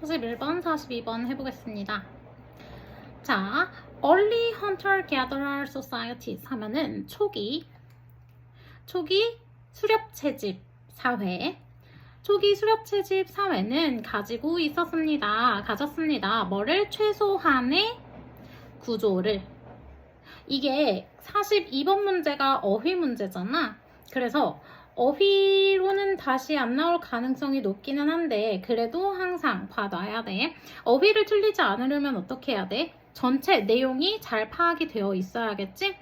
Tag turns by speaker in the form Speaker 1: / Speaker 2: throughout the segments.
Speaker 1: 41번, 42번 해보겠습니다. 자, Early Hunter Gatherer Societies 하면은 초기, 초기 수렵 채집 사회. 초기 수렵 채집 사회는 가지고 있었습니다. 가졌습니다. 뭐를 최소한의 구조를. 이게 42번 문제가 어휘 문제잖아. 그래서 어휘로는 다시 안 나올 가능성이 높기는 한데 그래도 항상 봐놔야 돼. 어휘를 틀리지 않으려면 어떻게 해야 돼? 전체 내용이 잘 파악이 되어 있어야겠지?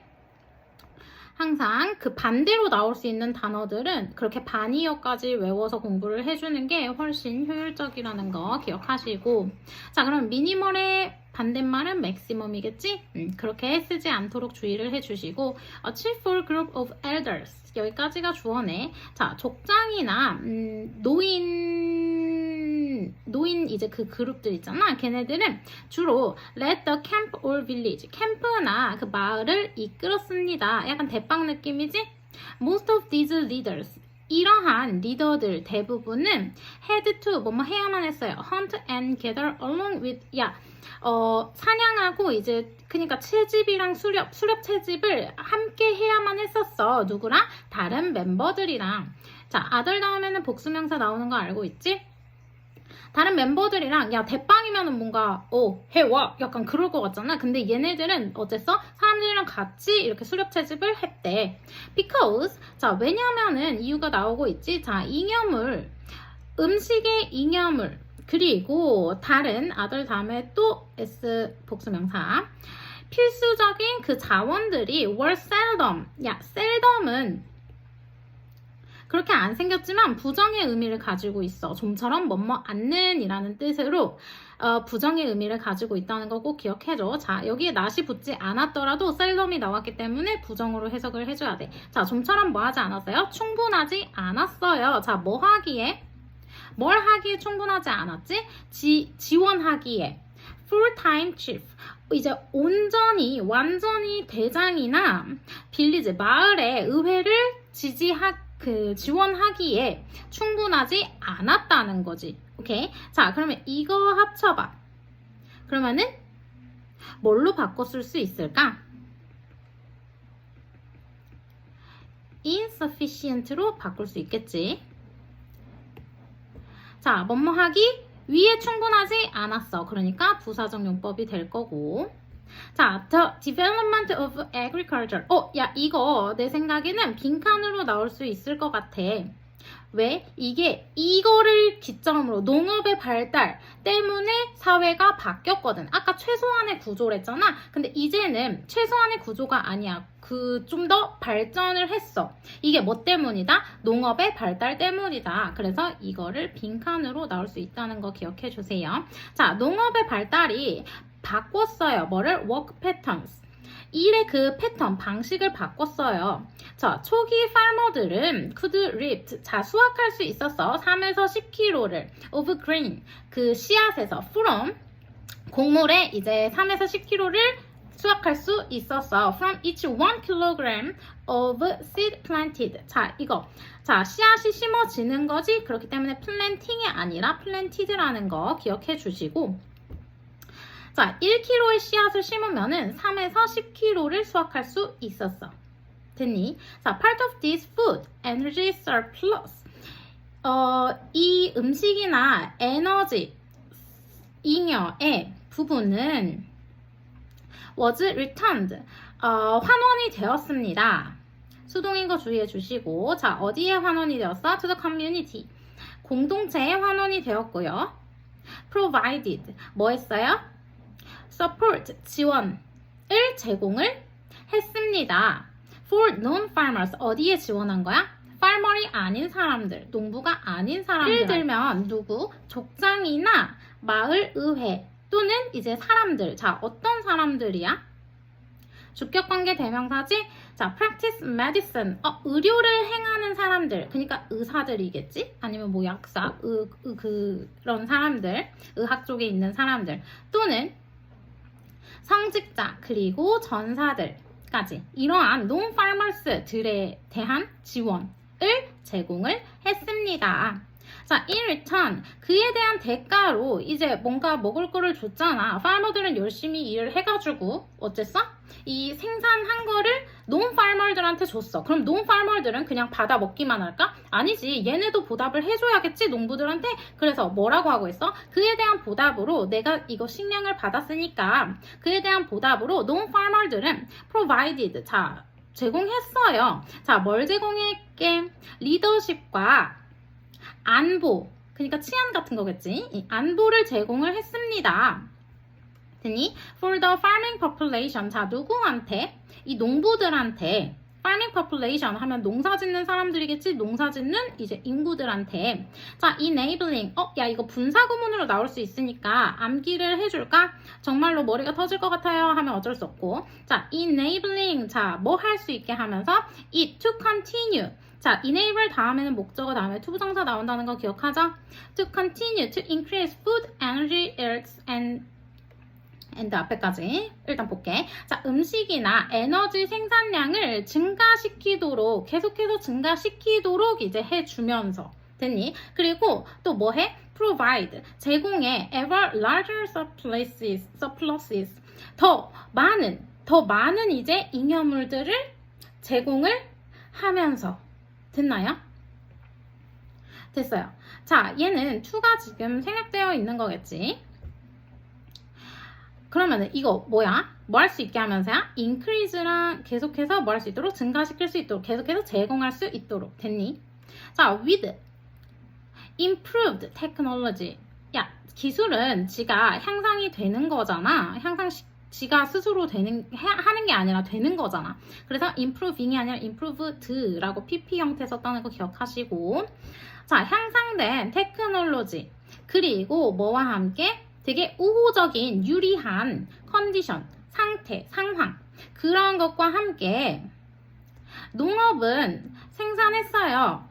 Speaker 1: 항상 그 반대로 나올 수 있는 단어들은 그렇게 반이어까지 외워서 공부를 해주는 게 훨씬 효율적이라는 거 기억하시고 자 그럼 미니멀의 반대말은 맥시멈이겠지? 음, 그렇게 쓰지 않도록 주의를 해주시고 A cheerful group of elders 여기까지가 주어네 자 족장이나 음, 노인 노인 이제 그 그룹들 있잖아 걔네들은 주로 let the camp or village 캠프나 그 마을을 이끌었습니다 약간 대빵 느낌이지? most of these leaders 이러한 리더들 대부분은 had to 뭐뭐 해야만 했어요. hunt and gather along with 야 어, 사냥하고 이제 그러니까 채집이랑 수렵 수렵 채집을 함께 해야만 했었어. 누구랑? 다른 멤버들이랑. 자, 아들 다음에는 복수명사 나오는 거 알고 있지? 다른 멤버들이랑 야 대빵이면은 뭔가 어 해와 약간 그럴 것 같잖아 근데 얘네들은 어쨌어 사람들이랑 같이 이렇게 수렵 채집을 했대. Because 자 왜냐면은 이유가 나오고 있지? 자 잉여물 음식의 잉여물 그리고 다른 아들 다음에 또 s 복수명사. 필수적인 그 자원들이 were seldom. 야 seldom은 그렇게 안 생겼지만 부정의 의미를 가지고 있어. 좀처럼 뭐뭐 않는 이라는 뜻으로 어, 부정의 의미를 가지고 있다는 거 꼭 기억해줘. 자, 여기에 낫이 붙지 않았더라도 셀럼이 나왔기 때문에 부정으로 해석을 해줘야 돼. 자, 좀처럼 뭐 하지 않았어요? 충분하지 않았어요. 자, 뭐 하기에? 뭘 하기에 충분하지 않았지? 지, 지원하기에. full-time chief. 이제 온전히, 완전히 대장이나 빌리지, 마을의 의회를 지지하, 그 지원하기에 충분하지 않았다는 거지. 오케이? 자, 그러면 이거 합쳐봐. 그러면은 뭘로 바꿔 쓸 수 있을까? insufficient로 바꿀 수 있겠지. 자, 뭐뭐 하기 위에 충분하지 않았어. 그러니까 부사적 용법이 될 거고. 자, the development of agriculture. 어, 야, 이거 내 생각에는 빈칸으로 나올 수 있을 것 같아. 왜? 이게 이거를 기점으로 농업의 발달 때문에 사회가 바뀌었거든. 아까 최소한의 구조랬잖아. 근데 이제는 최소한의 구조가 아니야. 그 좀 더 발전을 했어. 이게 뭐 때문이다? 농업의 발달 때문이다. 그래서 이거를 빈칸으로 나올 수 있다는 거 기억해 주세요. 자, 농업의 발달이 바꿨어요. 뭐를? work patterns. 일의 그 패턴, 방식을 바꿨어요. 자, 초기 farmer들은 could reap, 자, 수확할 수 있었어. 3에서 10kg를 of grain, 그 씨앗에서 from, 곡물에 이제 3에서 10kg를 수확할 수 있었어. From each 1kg of seed planted. 자, 이거. 자, 씨앗이 심어지는 거지. 그렇기 때문에 planting이 아니라 planted라는 거 기억해 주시고. 자, 1kg의 씨앗을 심으면은 3에서 10kg를 수확할 수 있었어. 됐니? 자, part of this food, energy surplus. 어, 이 음식이나 에너지, 잉여의 부분은 was returned. 어, 환원이 되었습니다. 수동인 거 주의해 주시고, 자, 어디에 환원이 되었어? To the community. 공동체에 환원이 되었고요. provided. 뭐 했어요? Support 지원을 제공을 했습니다. For non-farmers 어디에 지원한 거야? farmer이 아닌 사람들, 농부가 아닌 사람들. 예를 들면 누구? 족장이나 마을 의회 또는 이제 사람들. 자, 어떤 사람들이야? 주격 관계 대명사지? 자, practice medicine. 어, 의료를 행하는 사람들. 그러니까 의사들이겠지? 아니면 뭐 약사, 의, 의, 그런 사람들. 의학 쪽에 있는 사람들. 또는 성직자 그리고 전사들까지 이러한 non-farmers들에 대한 지원을 제공을 했습니다. 자, return 그에 대한 대가로 이제 뭔가 먹을 거를 줬잖아. farmer들은 열심히 일을 해가지고 어쨌어? 이 생산한 거를 농 farmer들한테 줬어. 그럼 농 farmer들은 그냥 받아 먹기만 할까? 아니지. 얘네도 보답을 해줘야겠지 농부들한테. 그래서 뭐라고 하고 있어? 그에 대한 보답으로 내가 이거 식량을 받았으니까 그에 대한 보답으로 농 farmer들은 provided 자 제공했어요. 자, 뭘 제공했게? 리더십과 안보, 그러니까 치안 같은 거겠지. 이 안보를 제공을 했습니다. 됐니? For the farming population. 자, 누구한테? 이 농부들한테. farming population 하면 농사 짓는 사람들이겠지? 농사 짓는 이제 인구들한테. 자, enabling. 어, 야, 이거 분사 구문으로 나올 수 있으니까 암기를 해줄까? 정말로 머리가 터질 것 같아요 하면 어쩔 수 없고. 자, enabling. 자, 뭐 할 수 있게 하면서 it to continue. 자, enable 다음에는 목적어 다음에 투부정사 나온다는 거 기억하죠? To continue to increase food, energy, earth, and and 앞에까지 일단 볼게. 자, 음식이나 에너지 생산량을 증가시키도록 계속해서 증가시키도록 이제 해주면서 됐니? 그리고 또 뭐 해? provide 제공해 ever larger surpluses, surpluses 더 많은 더 많은 이제 잉여물들을 제공을 하면서 됐나요? 됐어요. 자, 얘는 to가 지금 생략되어 있는 거겠지. 그러면은 이거 뭐야? 뭐 할 수 있게 하면서야? increase랑 계속해서 뭐 할 수 있도록 증가시킬 수 있도록 계속해서 제공할 수 있도록 됐니? 자, with improved technology. 야, 기술은 지가 향상이 되는 거잖아. 향상 시, 지가 스스로 되는 해- 하는 게 아니라 되는 거잖아. 그래서 improving이 아니라 improved라고 pp 형태 썼다는 거 기억하시고 자, 향상된 테크놀로지 그리고 뭐와 함께 되게 우호적인 유리한 컨디션, 상태, 상황 그런 것과 함께 농업은 생산했어요.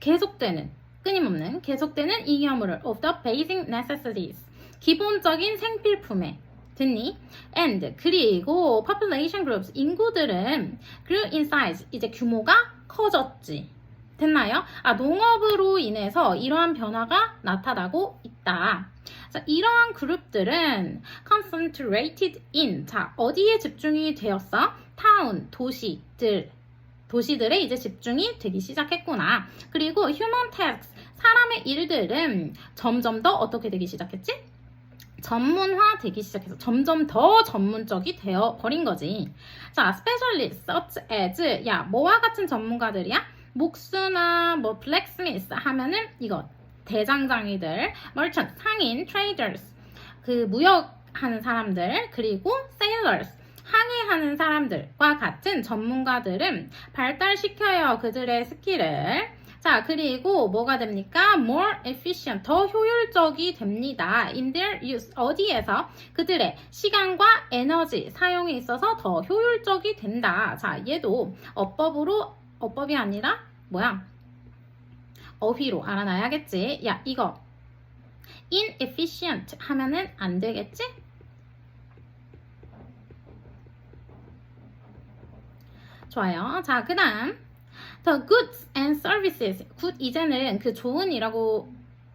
Speaker 1: 계속되는 끊임없는 계속되는 잉여물을 of the basic necessities 기본적인 생필품에 됐니? And 그리고 population groups 인구들은 grew in size 이제 규모가 커졌지. 됐나요? 아 농업으로 인해서 이러한 변화가 나타나고 있다. 자, 이러한 그룹들은 concentrated in 자 어디에 집중이 되었어? 타운 도시들 도시들에 이제 집중이 되기 시작했구나. 그리고 human tasks 사람의 일들은 점점 더 어떻게 되기 시작했지? 전문화 되기 시작해서 점점 더 전문적이 되어 버린 거지. 자, specialist such as 야 뭐와 같은 전문가들이야? 목수나 뭐 blacksmith 하면은 이거 대장장이들, merchant 상인, traders 그 무역하는 사람들 그리고 sailors 항해하는 사람들과 같은 전문가들은 발달시켜요 그들의 스킬을. 자 그리고 뭐가 됩니까? more efficient 더 효율적이 됩니다. in their use 어디에서? 그들의 시간과 에너지 사용에 있어서 더 효율적이 된다. 자 얘도 어법으로 어법이 아니라 뭐야 어휘로 알아놔야겠지 야 이거 inefficient 하면은 안 되겠지? 좋아요. 자, 그 다음. The goods and services. good 이제는 그 좋은이라고,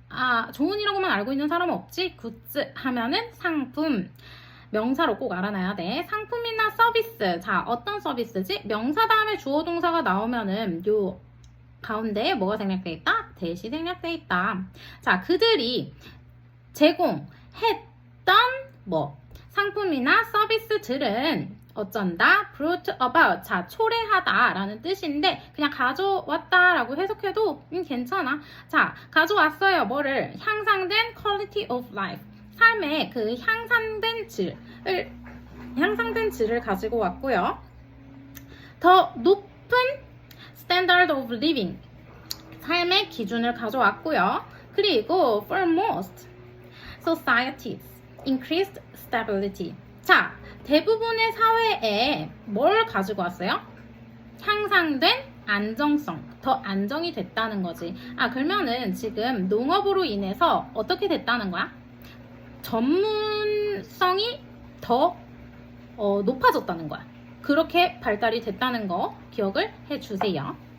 Speaker 1: 아, 좋은이라고만 알고 있는 사람은 없지? goods 하면은 상품. 명사로 꼭 알아놔야 돼. 상품이나 서비스. 자, 어떤 서비스지? 명사 다음에 주어 동사가 나오면은 요 가운데에 뭐가 생략돼 있다? 대시 생략돼 있다. 자, 그들이 제공했던 뭐 상품이나 서비스들은 어쩐다? Brought about. 자 초래하다 라는 뜻인데 그냥 가져왔다 라고 해석해도 음, 괜찮아. 자 가져왔어요. 뭐를? 향상된 quality of life. 삶의 그 향상된 질을 향상된 질을 가지고 왔고요. 더 높은 standard of living 삶의 기준을 가져왔고요 그리고 for most societies increased stability. 자, 대부분의 사회에 뭘 가지고 왔어요? 향상된 안정성, 더 안정이 됐다는 거지. 아, 그러면은 지금 농업으로 인해서 어떻게 됐다는 거야? 전문성이 더 어, 높아졌다는 거야. 그렇게 발달이 됐다는 거 기억을 해 주세요.